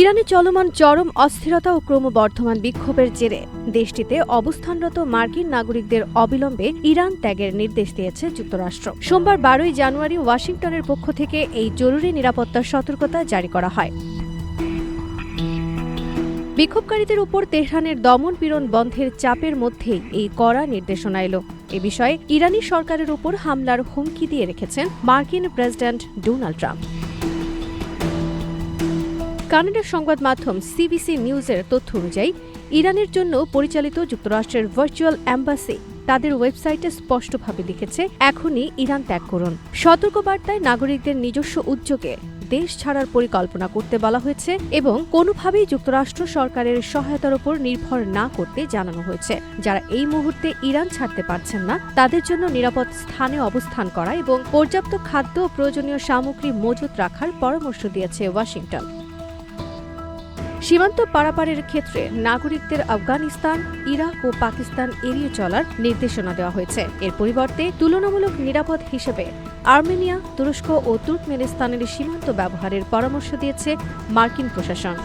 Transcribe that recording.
ইরানে চলমান চরম অস্থিরতা ও ক্রমবর্ধমান বিক্ষোভের জেরে দেশটিতে অবস্থানরত মার্কিন নাগরিকদের অবিলম্বে ইরান ত্যাগের নির্দেশ দিয়েছে যুক্তরাষ্ট্র। সোমবার বারোই জানুয়ারি ওয়াশিংটনের পক্ষ থেকে এই জরুরি নিরাপত্তা সতর্কতা জারি করা হয়। বিক্ষোভকারীদের উপর তেহরানের দমন পীড়ন বন্ধের চাপের মধ্যেই এই কড়া নির্দেশনা এলো। এ বিষয়ে ইরানি সরকারের উপর হামলার হুমকি দিয়ে রেখেছেন মার্কিন প্রেসিডেন্ট ডোনাল্ড ট্রাম্প। কানাডার সংবাদ মাধ্যম সিবিসি নিউজের তথ্য অনুযায়ী, ইরানের জন্য পরিচালিত যুক্তরাষ্ট্রের ভার্চুয়াল অ্যাম্বাসি তাদের ওয়েবসাইটে স্পষ্টভাবে লিখেছে, এখনই ইরান ত্যাগ করুন। সতর্কবার্তায় নাগরিকদের নিজস্ব উদ্যোগে দেশ ছাড়ার পরিকল্পনা করতে বলা হয়েছে এবং কোনোভাবেই যুক্তরাষ্ট্র সরকারের সহায়তার উপর নির্ভর না করতে জানানো হয়েছে। যারা এই মুহূর্তে ইরান ছাড়তে পারছেন না, তাদের জন্য নিরাপদ স্থানে অবস্থান করা এবং পর্যাপ্ত খাদ্য ও প্রয়োজনীয় সামগ্রী মজুত রাখার পরামর্শ দিয়েছে ওয়াশিংটন। সীমান্ত পারাপারের ক্ষেত্রে নাগরিকদের আফগানিস্তান, ইরাক ও পাকিস্তান এড়িয়ে চলার নির্দেশনা দেওয়া হয়েছে। এর পরিবর্তে তুলনামূলক নিরাপদ হিসেবে আর্মেনিয়া, তুরস্ক ও তুর্কমেনিস্তানের সীমান্ত ব্যবহারের পরামর্শ দিয়েছে মার্কিন প্রশাসন।